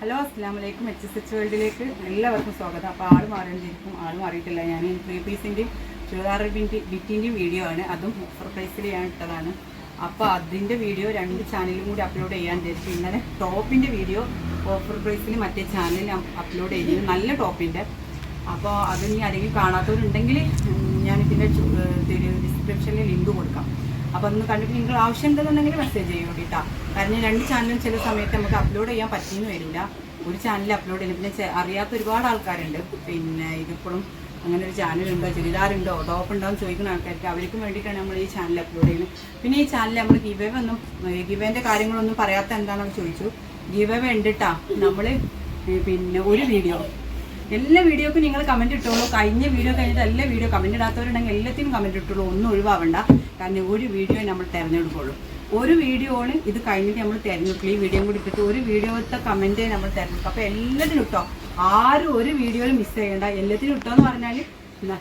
Hello അസ്സാം വലൈക്കും H S H വേൾഡിലേക്ക് എല്ലാവർക്കും സ്വാഗതം. അപ്പോൾ ആൾ മാറേണ്ടിയിരിക്കും ആൾ മാറിയിട്ടില്ല. ഞാൻ ത്രീ പീസിന്റെയും ചുരിദാർ ബിറ്റിന്റെയും വീഡിയോ ആണ്. അതും ഓഫർ പ്രൈസിൽ ഞാൻ ഇട്ടതാണ്. അപ്പോൾ അതിന്റെ വീഡിയോ രണ്ട് ചാനലും കൂടി അപ്ലോഡ് ചെയ്യാൻ വിചാരിച്ചു. ഇന്നലെ ടോപ്പിന്റെ വീഡിയോ ഓഫർ പ്രൈസിൽ മറ്റേ ചാനലിൽ അപ്ലോഡ് ചെയ്തു നല്ല ടോപ്പിന്റെ അപ്പോൾ അത് ഇനി ആരെങ്കിലും കാണാത്തവരുണ്ടെങ്കിൽ ഞാൻ ഇതിന്റെ ഡിസ്ക്രിപ്ഷനിൽ ലിങ്ക് കൊടുക്കാം. അപ്പോൾ ഒന്ന് കണ്ടിട്ട് നിങ്ങൾ ആവശ്യമുണ്ടെന്നുണ്ടെങ്കിൽ മെസ്സേജ് ചെയ്യും കേട്ടോ. കാരണം രണ്ട് ചാനലും ചില സമയത്ത് നമുക്ക് അപ്ലോഡ് ചെയ്യാൻ പറ്റിയെന്ന് വരില്ല. ഒരു ചാനൽ അപ്ലോഡ് ചെയ്യും പിന്നെ അറിയാത്ത ഒരുപാട് ആൾക്കാരുണ്ട്. പിന്നെ ഇതിപ്പോഴും അങ്ങനെ ഒരു ചാനലുണ്ടോ ചുരിദാറുണ്ടോ ടോപ്പ് ഉണ്ടോ എന്ന് ചോദിക്കുന്ന ആൾക്കാർക്ക് അവർക്കും വേണ്ടിയിട്ടാണ് നമ്മൾ ഈ ചാനൽ അപ്ലോഡ് ചെയ്യുന്നത്. പിന്നെ ഈ ചാനൽ നമ്മൾ ഗിവേ ഒന്നും ഗിവേന്റെ കാര്യങ്ങളൊന്നും പറയാത്ത എന്താണെന്ന് ചോദിച്ചു. ഗിവേ ഉണ്ട് കേട്ടോ നമ്മൾ പിന്നെ ഒരു വീഡിയോ എല്ലാ വീഡിയോക്കും നിങ്ങൾ കമന്റ് ഇട്ടോളൂ. കഴിഞ്ഞ വീഡിയോ കഴിഞ്ഞിട്ട് എല്ലാ വീഡിയോ കമന്റ് ഇടാത്തവരുണ്ടെങ്കിൽ എല്ലാത്തിനും കമന്റ് ഇട്ടുള്ളൂ ഒന്നും ഒഴിവാവണ്ട. കാരണം ഒരു വീഡിയോ നമ്മൾ തിരഞ്ഞെടുക്കുള്ളൂ. ഒരു വീഡിയോയാണ് ഇത് കഴിഞ്ഞിട്ട് നമ്മൾ തിരഞ്ഞെടുക്കും. ഈ വീഡിയോ കൂടി ഇട്ടിട്ട് ഒരു വീഡിയോത്തെ കമന്റ് നമ്മൾ തിരഞ്ഞെടുക്കും. അപ്പോൾ എല്ലാത്തിനും ഇട്ടോ. ആരും ഒരു വീഡിയോയിൽ മിസ് ചെയ്യണ്ട. എല്ലാത്തിനും ഇട്ടോ എന്ന് പറഞ്ഞാൽ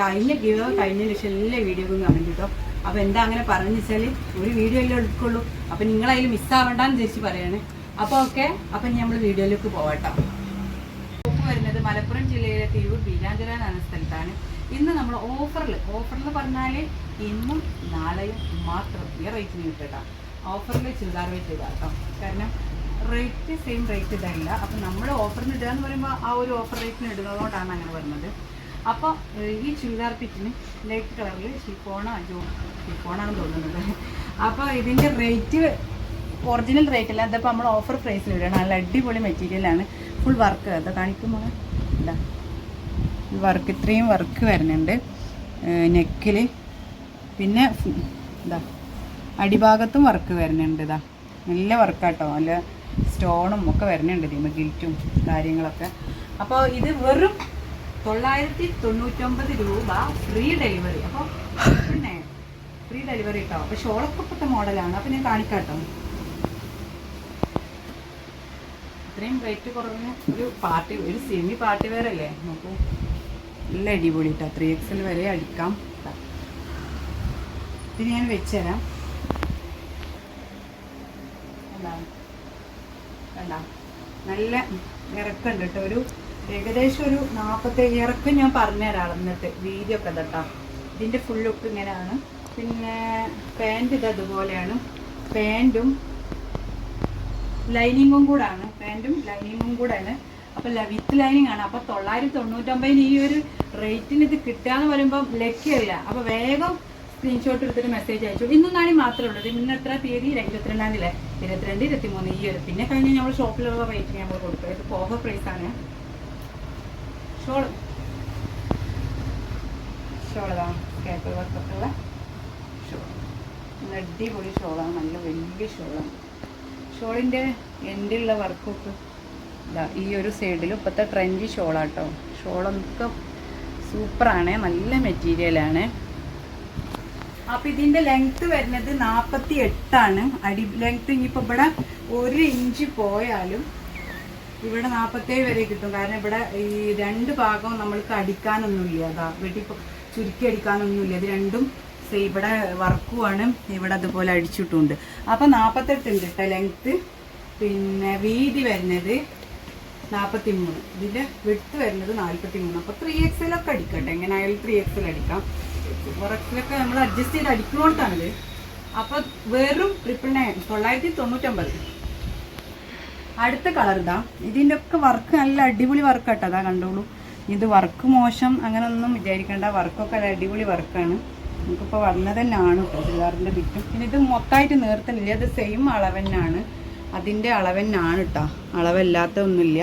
കഴിഞ്ഞ ഗീവോ കഴിഞ്ഞ ശേഷം എല്ലാ വീഡിയോക്കും കമന്റ് ഇട്ടോ. അപ്പോൾ എന്താ അങ്ങനെ പറഞ്ഞു വെച്ചാൽ ഒരു വീഡിയോ എല്ലാം എടുക്കുള്ളൂ. അപ്പോൾ നിങ്ങളതിൽ മിസ്സാവണ്ടെന്ന് തിരിച്ച് പറയണേ. അപ്പോൾ ഓക്കെ അപ്പം നമ്മൾ വീഡിയോയിലേക്ക് ഷോപ്പ് വരുന്നത് മലപ്പുറം ജില്ലയിലെ തിരൂർ ബീരാഞ്ചിറ എന്ന സ്ഥലത്താണ്. ഇന്ന് നമ്മൾ ഓഫറിൽ ഓഫറിൽ പറഞ്ഞാൽ ഇന്നും നാളെയും മാത്രം ഈ റേറ്റിന് കിട്ടുക ഓഫറിൽ ചുരിദാർ വെച്ച് ഇടാം കേട്ടോ. കാരണം റേറ്റ് സെയിം റേറ്റ് ഇതല്ല. അപ്പം നമ്മൾ ഓഫറിന് ഇടുക എന്ന് പറയുമ്പോൾ ആ ഒരു ഓഫർ റേറ്റിന് ഇടുന്നതുകൊണ്ടാണ് അങ്ങനെ വരുന്നത്. അപ്പോൾ ഈ ചുരിദാർ പിറ്റിന് ലൈറ്റ് കളറിൽ ഷിഫോണോ ജോ ഷിഫോണാണെന്ന് തോന്നുന്നത്. അപ്പോൾ ഇതിന്റെ റേറ്റ് ഒറിജിനൽ റേറ്റ് അല്ല. അതിപ്പോൾ നമ്മൾ ഓഫർ പ്രൈസിൽ ഇടണം നല്ല അടിപൊളി മെറ്റീരിയലാണ് ഫുൾ വർക്ക് അത് കാണിക്കുമ്പോൾ ഇല്ല വർക്ക് ഇത്രയും വർക്ക് വരുന്നുണ്ട്. നെക്കിൽ പിന്നെ ഇതാ. അടിഭാഗത്തും വർക്ക് വരുന്നുണ്ട് ഇതാ. നല്ല വർക്കാട്ടോ നല്ല സ്റ്റോണും ഒക്കെ വരുന്നുണ്ട് ഇതിന് ഗിൽറ്റും കാര്യങ്ങളൊക്കെ. അപ്പോൾ ഇത് വെറും തൊള്ളായിരത്തി തൊണ്ണൂറ്റൊമ്പത് രൂപ ഫ്രീ ഡെലിവറി അപ്പോൾ പിന്നെ ഫ്രീ ഡെലിവറി കേട്ടോ അപ്പോൾ ഷോളൊക്കെ പെട്ട മോഡലാണ് അപ്പോൾ ഞാൻ കാണിക്കാം കേട്ടോ ഇത്രയും റേറ്റ് കുറവിന് ഒരു പാർട്ടി ഒരു സെമി പാർട്ടി വെയർ അല്ലേ? നോക്കൂ. നല്ല അടിപൊളി കേട്ടോ ത്രീ എക്സൽ വരെ അടിക്കാം. ഇത് ഞാൻ വെച്ചുതരാം? കണ്ടോ? നല്ല ഇറക്കുണ്ട് കേട്ടോ ഒരു ഏകദേശം ഒരു നാൽപ്പത്തേഴ് ഇറക്കം ഞാൻ പറഞ്ഞുതരാം അളന്നിട്ട് വീതിയൊക്കെ തട്ടാം ഇതിന്റെ ഫുൾ ലുക്ക് ഇങ്ങനെയാണ്. പിന്നെ പാന്റ് ഇത് അതുപോലെയാണ്. പാന്റും ലൈനിങ്ങും കൂടാണ്. പാന്റും ലൈനിങ്ങും കൂടാണ് അപ്പോൾ വിത്ത് ലൈനിങ് ആണ്. അപ്പോൾ തൊള്ളായിരത്തി തൊണ്ണൂറ്റൊമ്പതിന് ഈ ഒരു റേറ്റിന് ഇത് കിട്ടുക പറയുമ്പോൾ ലക്കിയല്ല. അപ്പോൾ വേഗം സ്ക്രീൻഷോട്ട് എടുത്തിട്ട് മെസ്സേജ് അയച്ചു. ഇന്നും നാളെ മാത്രമേ ഉള്ളൂ ഇന്ന് എത്ര തീയതി ഇരുപത്തിരണ്ടാം തീയതി ഇരുപത്തിരണ്ട് ഇരുപത്തിമൂന്ന് ഈ ഒരു പിന്നെ കഴിഞ്ഞ് നമ്മൾ ഷോപ്പിലുള്ള റേറ്റ് നമ്മൾ കൊടുക്കുക ഇത് ഓഫർ പ്രൈസ് ആണ്. ഷോൾ ഷോളതാ കേപ്പ് വർക്കൊക്കെ ഉള്ള ഷോൾ അടിപൊളി ഷോളാണ്. നല്ല വലിയ ഷോളാണ്. ഷോളിന്റെ എൻഡിലുള്ള വർക്കൊക്കെ ഇതാ ഈ ഒരു സൈഡിൽ ഇപ്പോഴത്തെ ട്രെൻഡി ഷോളാട്ടോ. ഷോളൊക്കെ സൂപ്പറാണ് നല്ല മെറ്റീരിയലാണ്. അപ്പം ഇതിന്റെ ലെങ്ത്ത് വരുന്നത് നാൽപ്പത്തി എട്ടാണ് അടി ലെങ്ത്ത് ഇനിയിപ്പോൾ ഇവിടെ ഒരു ഇഞ്ച് പോയാലും ഇവിടെ നാൽപ്പത്തേഴ് വരെ കിട്ടും. കാരണം ഇവിടെ ഈ രണ്ട് ഭാഗവും നമ്മൾക്ക് അടിക്കാനൊന്നുമില്ല. അതാ വെട്ടി ചുരുക്കി അടിക്കാനൊന്നുമില്ല. ഇത് രണ്ടും ഇവിടെ വർക്കുമാണ് ഇവിടെ അതുപോലെ അടിച്ചിട്ടുണ്ട്. അപ്പം നാൽപ്പത്തെട്ട് ഉണ്ട് കേട്ടോ ലെങ്ത് പിന്നെ വീതി വരുന്നത് നാൽപ്പത്തി മൂന്ന് ഇതിന്റെ വിട്ട് വരുന്നത് നാൽപ്പത്തി മൂന്ന് അപ്പോൾ ത്രീ ഒക്കെ അടിക്കട്ടെ. എങ്ങനെ ആയാലും ത്രീ എക്സൽ അടിക്കാം. ഫോർ നമ്മൾ അഡ്ജസ്റ്റ് ചെയ്ത് അടിക്കുന്നോണ്ടാണിത്. അപ്പോൾ വെറും ട്രിപ്പിൾ നയൻ തൊള്ളായിരത്തി തൊണ്ണൂറ്റൊമ്പത്. അടുത്ത കളർ ഇതാ. ഇതിന്റെ ഒക്കെ വർക്ക് നല്ല അടിപൊളി വർക്ക് കേട്ടോ അതാ കണ്ടോളൂ. ഇത് വർക്ക് മോശം അങ്ങനെ ഒന്നും വിചാരിക്കേണ്ട വർക്കൊക്കെ അടിപൊളി വർക്കാണ് നമുക്കിപ്പോൾ വന്നത് തന്നെയാണ് കേട്ടോ ചുരിദാറിന്റെ ബിറ്റും. പിന്നെ ഇത് മൊത്തമായിട്ട് നേർത്തനില്ല ഇത് സെയിം അളവ് തന്നെയാണ് അതിന്റെ അളവ് തന്നെയാണ് കേട്ടോ അളവല്ലാത്ത ഒന്നുമില്ല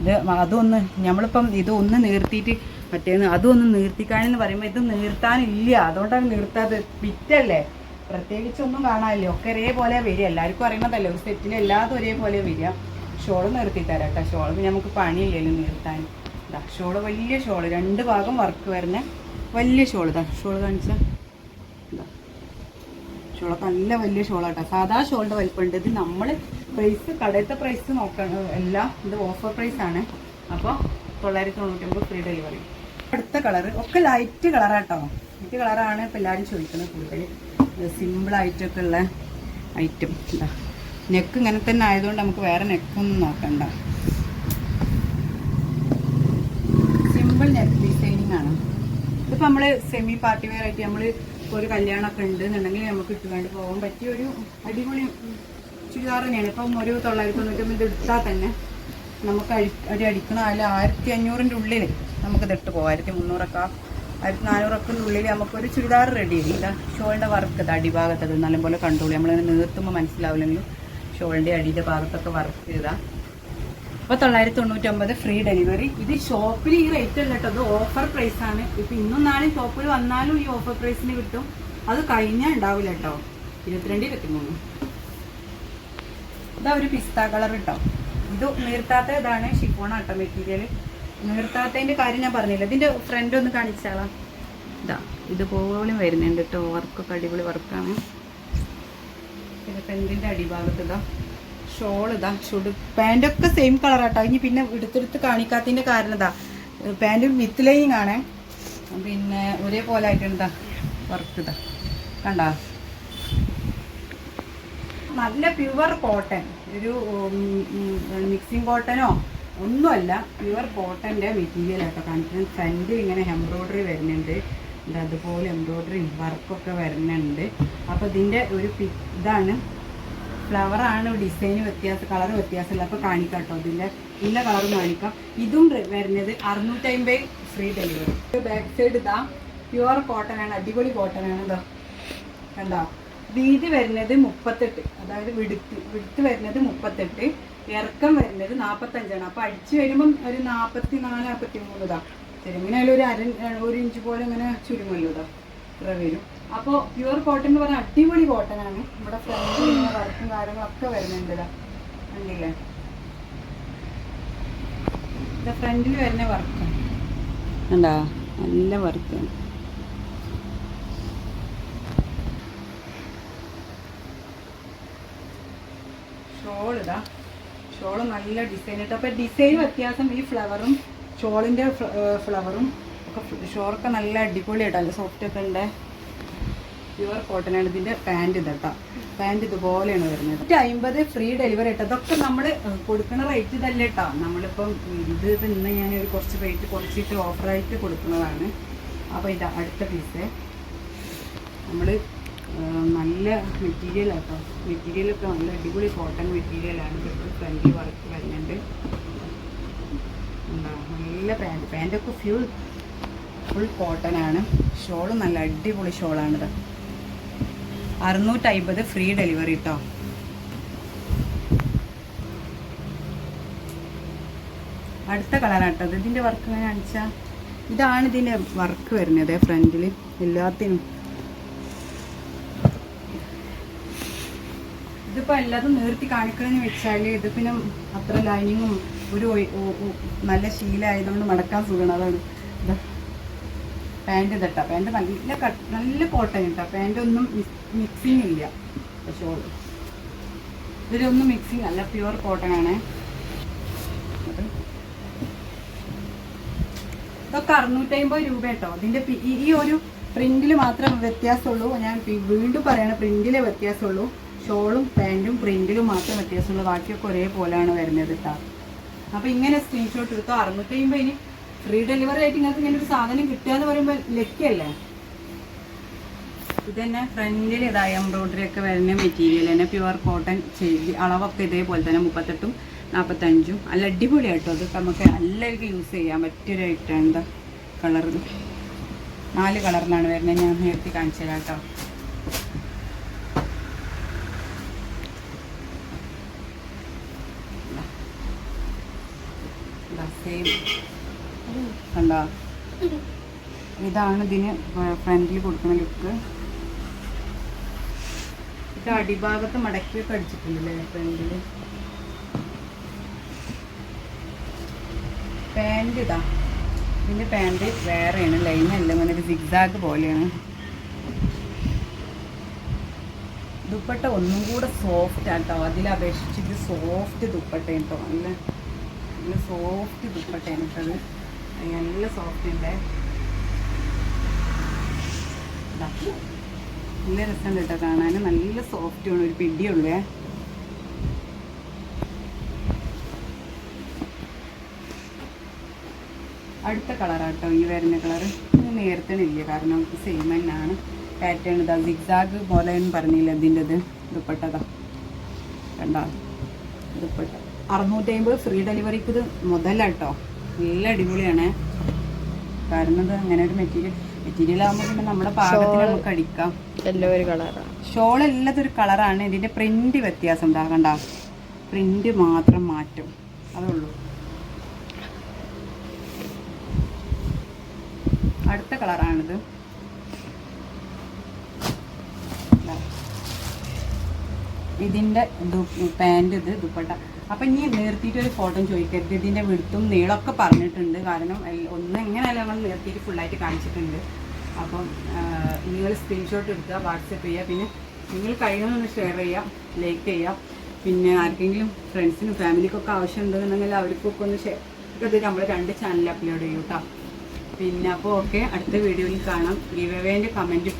ഇത് അതൊന്ന് നമ്മളിപ്പം ഇത് ഒന്ന് നീർത്തിയിട്ട് മറ്റേന്ന് അതൊന്ന് നീർത്തിക്കാണെന്ന് പറയുമ്പോൾ ഇത് നീർത്താനില്ല. അതുകൊണ്ടാണ് നീർത്താത്. ബിറ്റല്ലേ? പ്രത്യേകിച്ച് ഒന്നും കാണാനില്ല. ഒക്കെ ഒരേപോലെ വരിക. എല്ലാവർക്കും അറിയണതല്ലേ ഒരു സെറ്റിന് എല്ലാതും ഒരേപോലെ വരിക. ഷോൾ നിർത്തി തരാം കേട്ടോ ഷോൾ നമുക്ക് പണിയില്ലല്ലോ നിർത്താൻ. ഇതാ ഷോൾ വലിയ ഷോൾ. രണ്ട് ഭാഗം വർക്ക് വരുന്ന. വലിയ ഷോൾ. ഇതാ ഷോൾ കാണിച്ച. ഇതാ ഷോളൊക്കെ നല്ല വലിയ ഷോളാട്ടോ. സാധാ ഷോളിന്റെ വലിപ്പമുണ്ട്. ഇത് നമ്മൾ പ്രൈസ് കടയത്തെ പ്രൈസ് നോക്കണം. എല്ലാം ഇത് ഓഫർ പ്രൈസ് ആണ്. അപ്പോൾ തൊള്ളായിരത്തി തൊണ്ണൂറ്റൊമ്പത് ഫ്രീ ഡെലിവറി അടുത്ത കളർ ഒക്കെ ലൈറ്റ് കളറാട്ടോ ലൈറ്റ് കളറാണ് ഇപ്പൊ എല്ലാരും ചോദിക്കുന്നത് കൂടുതൽ സിമ്പിളായിട്ടൊക്കെ ഉള്ള ഐറ്റം എന്താ നെക്ക് ഇങ്ങനെ തന്നെ ആയതുകൊണ്ട് നമുക്ക് വേറെ നെക്കൊന്നും നോക്കണ്ട. സിമ്പിൾ നെക്ക് ഡിസൈനിങ് ആണ്. ഇതിപ്പോ നമ്മൾ സെമി പാർട്ടി വെയർ ആയിട്ട് നമ്മൾ ഇപ്പൊ ഒരു കല്യാണമൊക്കെ ഉണ്ട് എന്നുണ്ടെങ്കിൽ നമുക്ക് ഇട്ടുകൊണ്ട് പോകാൻ പറ്റിയ ഒരു അടിപൊളി ചുരിദാർ തന്നെയാണ്. ഇപ്പം ഒരു തൊള്ളായിരത്തി തൊണ്ണൂറ്റൊമ്പത് എടുത്താൽ തന്നെ നമുക്ക് അടി ഒരു അടിക്കണ അല്ല ആയിരത്തി അഞ്ഞൂറിന്റെ ഉള്ളിൽ നമുക്കിത് ഇട്ട് പോകാം. ആയിരത്തി മുന്നൂറൊക്കെ ആയിരത്തി നാനൂറൊക്കെ ഉള്ളിൽ നമുക്കൊരു ചുരിദാർ റെഡി ചെയ്യും ഇതാ ഷോളിന്റെ വർക്ക് ഇത് അടിഭാഗത്ത് അത് നല്ലപോലെ കണ്ടോളൂ. നമ്മളിങ്ങനെ നീർത്തുമ്പോൾ മനസ്സിലാവില്ലെങ്കിൽ ഷോളിന്റെ അടിയുടെ ഭാഗത്തൊക്കെ വർക്ക് ചെയ്താ. അപ്പോൾ തൊള്ളായിരത്തി തൊണ്ണൂറ്റൊമ്പത് ഫ്രീ ഡെലിവറി ഇത് ഷോപ്പിൽ ഈ റേറ്റ് അല്ല കേട്ടോ അത് ഓഫർ പ്രൈസ് ആണ്. ഇപ്പം ഇന്നും നാളെ ഷോപ്പിൽ വന്നാലും ഈ ഓഫർ പ്രൈസിന് കിട്ടും. അത് കഴിഞ്ഞാൽ ഉണ്ടാവില്ല കേട്ടോ ഇരുപത്തിരണ്ട് ഇരുപത്തിമൂന്ന്. ഇതാ ഒരു പിസ്ത കളർ കേട്ടോ ഇത് നീർത്താത്ത ഇതാണ് ഷിഫോൺ ആട്ടോ മെറ്റീരിയൽ നീർത്താത്തതിന്റെ കാര്യം ഞാൻ പറഞ്ഞില്ല? ഇതിന്റെ ഫ്രണ്ട് ഒന്ന് കാണിച്ചാളാ. ഇതാ ഇതുപോലും വരുന്നുണ്ട് കേട്ടോ വർക്കൊക്കെ അടിപൊളി വർക്കാണ് പിന്നെ പെന്റിന്റെ അടിഭാഗത്ത് ഇതാ. ഷോൾ ഇതാ ഷുഡ് പാന്റൊക്കെ സെയിം കളർ ആട്ടോ. ഇനി പിന്നെ എടുത്തെടുത്ത് കാണിക്കാത്തതിന്റെ കാരണം ഇതാ പാന്റ് വിത്ത് ലൈനിങ് ആണ്. പിന്നെ ഒരേപോലെ ആയിട്ടുണ്ട് വർക്ക് ഇതാ. കണ്ടാ? നല്ല പ്യുവർ കോട്ടൺ ഒരു മിക്സിംഗ് കോട്ടനോ ഒന്നുമല്ല പ്യുവർ കോട്ടന്റെ മെറ്റീരിയൽ ആട്ടോ. കാണിക്കുന്നത് ഫ്രണ്ട് ഇങ്ങനെ എംബ്രോയ്ഡറി വരുന്നുണ്ട്. അതുപോലെ എംബ്രോയ്ഡറിയും വർക്കൊക്കെ വരുന്നുണ്ട്. അപ്പോൾ ഇതിന്റെ ഒരു ഇതാണ് ഫ്ലവറാണ് ഡിസൈൻ വ്യത്യാസം കളർ വ്യത്യാസമില്ല. അപ്പോൾ കാണിക്കാം കേട്ടോ ഇതിന്റെ ഇന്ന കളർ കാണിക്കാം. ഇതും വരുന്നത് വരുന്നത് അറുന്നൂറ്റമ്പത് ഫ്രീ ഡെലിവറി ബാക്ക് സൈഡ് ഇതാ. പ്യുവർ കോട്ടൺ ആണ് അടിപൊളി കോട്ടൺ ആണ് ഇതാ. കണ്ടോ? വീതി വരുന്നത് മുപ്പത്തെട്ട്. അതായത് വിടുത്ത് വിടുത്ത് വരുന്നത് മുപ്പത്തെട്ട്. ഇറക്കം വരുന്നത് നാൽപ്പത്തഞ്ചാണ് അപ്പോൾ അടിച്ചു വരുമ്പം ഒരു നാൽപ്പത്തി നാല് നാൽപ്പത്തി മൂന്ന് ഇതാ. ചെറുങ്ങനെ ഒരു അര ഒരു ഇഞ്ച് പോലെ ഇങ്ങനെ ചുരുങ്ങല്ലോ ഇതാ. ഇത്ര വരും. അപ്പോൾ പ്യുവർ കോട്ടൺ എന്ന് പറഞ്ഞാൽ അടിപൊളി കോട്ടൺ ആണ്. ഇവിടെ ഫ്രണ്ടിൽ ഇങ്ങനെ വർക്കും കാര്യങ്ങളൊക്കെ വരുന്നുണ്ട് കണ്ടില്ലേ? ഇത് ഫ്രണ്ടിൽ വരുന്ന വർക്ക് കണ്ടാ? നല്ല വർക്ക് ഷോൾ ഇതാ. ഷോൾ നല്ല ഡിസൈൻ ഇട്ട്. അപ്പോൾ ഡിസൈൻ വ്യത്യാസം ഈ ഫ്ലവറും ഷോളിന്റെ ഫ്ലവറും ഒക്കെ ഷോളൊക്കെ നല്ല അടിപൊളി നല്ല സോഫ്റ്റ് ഒക്കെ ഉണ്ട്. പ്യുവർ കോട്ടനാണ് ആണ് ഇതിന്റെ പാന്റ് ഇതട്ടോ പാന്റ് ഇതുപോലെയാണ് വരുന്നത്. നൂറ്റി അമ്പത് ഫ്രീ ഡെലിവറി ഇട്ടോ അതൊക്കെ നമ്മൾ കൊടുക്കുന്ന റേറ്റ് ഇതല്ല കേട്ടോ. നമ്മളിപ്പം ഇത് ഇന്ന് ഞാൻ ഒരു കുറച്ച് റേറ്റ് കുറച്ചിട്ട് ഓഫറായിട്ട് കൊടുക്കുന്നതാണ്. അപ്പോൾ ഇതാ അടുത്ത പീസ് നമ്മൾ നല്ല മെറ്റീരിയൽ ആട്ടോ മെറ്റീരിയലൊക്കെ നല്ല അടിപൊളി കോട്ടൺ മെറ്റീരിയലാണ് ഇത് ഫ്രണ്ടിൽ വർക്ക് വരുന്നുണ്ട്. നല്ല പാന്റ് പാന്റൊക്കെ ഫ്യൂൾ ഫുൾ കോട്ടൺ ആണ്. ഷോൾ നല്ല അടിപൊളി ഷോളാണിത് അറുന്നൂറ്റി അമ്പത് ഫ്രീ ഡെലിവറി കേട്ടോ അടുത്ത കളറാട്ടോ ഇതിന്റെ വർക്ക് ഞാൻ കാണിച്ചാ? ഇതാണ് ഇതിന്റെ വർക്ക് വരുന്നത് ഫ്രണ്ടിൽ എല്ലാത്തിനും. ഇതിപ്പോ എല്ലാതും നിർത്തി കാണിക്കണമെന്ന് വെച്ചാൽ ഇത് പിന്നെ അത്ര ലൈനിങ്ങും ഒരു നല്ല ശീലമായതുകൊണ്ട് മടക്കാൻ സുഖമാണ് അതാണ്. പാന്റ് ഇതട്ടാ. പാന്റ് നല്ല കട്ട് നല്ല കോട്ടൺ കേട്ടോ പാന്റ് ഒന്നും മിക്സിങ് ഇല്ല ഷോൾ ഇതിലൊന്നും മിക്സിങ് അല്ല പ്യുവർ കോട്ടൺ ആണ്. ഇതൊക്കെ അറുന്നൂറ്റമ്പത് രൂപ കേട്ടോ ഇതിന്റെ ഈ- ഒരു പ്രിന്റിൽ മാത്രം വ്യത്യാസമുള്ളൂ. ഞാൻ വീണ്ടും പറയണ പ്രിന്റിലെ വ്യത്യാസമുള്ളൂ. ഷോളും പാന്റും പ്രിന്റിലും മാത്രം വ്യത്യാസമുള്ളൂ. ബാക്കിയൊക്കെ ഒരേപോലെയാണ് വരുന്നത് കേട്ടോ അപ്പോൾ ഇങ്ങനെ സ്ക്രീൻഷോട്ട് എടുത്തോ? അറുന്നൂറ്റമ്പത് ഇനി ഫ്രീ ഡെലിവറി ആയിട്ട് നിങ്ങൾക്ക് ഇങ്ങനെ ഒരു സാധനം കിട്ടുക എന്ന് പറയുമ്പോൾ ലക്കല്ലേ ഇത് തന്നെ ഫ്രണ്ടിൽ ഇതായ എംബ്രോയിഡറി ഒക്കെ വരുന്ന മെറ്റീരിയൽ തന്നെ. പ്യുവർ കോട്ടൺ ചെയ്ത് അളവൊക്കെ ഇതേപോലെ തന്നെ മുപ്പത്തെട്ടും നാൽപ്പത്തഞ്ചും നല്ല അടിപൊളിയാട്ടോ അത്. നമുക്ക് എല്ലാവർക്കും യൂസ് ചെയ്യാൻ പറ്റിയൊരു ഐറ്റം എന്താ കളർ നാല് കളറിലാണ് വരുന്നത് ഞാൻ നേരത്തെ കാണിച്ചു തരാം കേട്ടോ സെയിം കണ്ടോ? ഇതാണ് ഇതിന് ഫ്രണ്ടിൽ കൊടുക്കുന്ന ലുക്ക്. ഇത് അടിഭാഗത്ത് മടക്കിയൊക്കെ അടിച്ചിട്ടുണ്ടല്ലേ ഫ്രണ്ടിൽ പാന്റ് ഇതാ. ഇതിന്റെ പാന്റ് വേറെയാണ്. ലൈനല്ല ഇങ്ങനെ ഒരു സിഗ്സാഗ് പോലെയാണ്. ദുപ്പട്ട ഒന്നും കൂടെ സോഫ്റ്റ് ആട്ടോ. അതിൽ അപേക്ഷിച്ച് ഇത് സോഫ്റ്റ് ദുപ്പട്ട കേട്ടോ നല്ല നല്ല സോഫ്റ്റ് ദുപ്പട്ടയാണ് കേട്ടത് നല്ല സോഫ്റ്റ്. നല്ല രസമുണ്ട് കേട്ടോ കാണാൻ. നല്ല സോഫ്റ്റ് ആണ്. ഒരു പിടിയുള്ളേ. അടുത്ത കളറാട്ടോ ഈ വരുന്ന കളറ് നേരത്തണില്ല കാരണം സെയിം തന്നെയാണ്. പാറ്റേൺ ഇതാ. സിഗ്സാഗ് പോലെ പറഞ്ഞില്ല ഇതിന്റെ ഇത് ദുപ്പട്ടതാ. കണ്ടോ? ദുപ്പട്ട. അറുന്നൂറ്റി അമ്പത് ഫ്രീ ഡെലിവറിക്ക് ഇത് മുതലാട്ടോ നല്ല അടിപൊളിയാണ്. കാരണം ഇത് അങ്ങനെ ഒരു മെറ്റീരിയൽ മെറ്റീരിയൽ ആകുമ്പോൾ പിന്നെ നമ്മുടെ പാകത്തിന് നമുക്ക് അടിക്കാം. എല്ലാം ഒരു കളറാണ് ഷോൾ എല്ലാതും ഒരു കളറാണ്. ഇതിന്റെ പ്രിന്റ് വ്യത്യാസം ഉണ്ടാകണ്ട പ്രിന്റ് മാത്രം മാറ്റും. അതേ ഉള്ളൂ. അടുത്ത കളറാണിത്. ഇതിന്റെ ഇതിന്റെ പാന്റ് ഇത് ദുപ്പട്ട. അപ്പം ഇനി നിർത്തിയിട്ട് ഒരു ഫോട്ടോ ചോദിക്കരുത്. ഇതിന്റെ വിടുത്തും നീളമൊക്കെ പറഞ്ഞിട്ടുണ്ട്. കാരണം ഒന്ന് എങ്ങനെയല്ല നമ്മൾ നിർത്തിയിട്ട് ഫുള്ളായിട്ട് കാണിച്ചിട്ടുണ്ട്. അപ്പം നിങ്ങൾ സ്ക്രീൻഷോട്ട് എടുക്കുക വാട്സപ്പ് ചെയ്യുക. പിന്നെ നിങ്ങൾ കഴിയുന്നൊന്ന് ഷെയർ ചെയ്യുക ലൈക്ക് ചെയ്യുക. പിന്നെ ആർക്കെങ്കിലും ഫ്രണ്ട്സിനും ഫാമിലിക്കൊക്കെ ആവശ്യമുണ്ടെന്നുണ്ടെങ്കിൽ അവർക്കൊക്കെ ഒന്ന് ഷെയർ ഇത് നമ്മൾ രണ്ട് ചാനലിൽ അപ്ലോഡ് ചെയ്യും പിന്നെ അപ്പോൾ ഓക്കെ അടുത്ത വീഡിയോയിൽ കാണാം. ഗീവേന്റെ കമന്റ്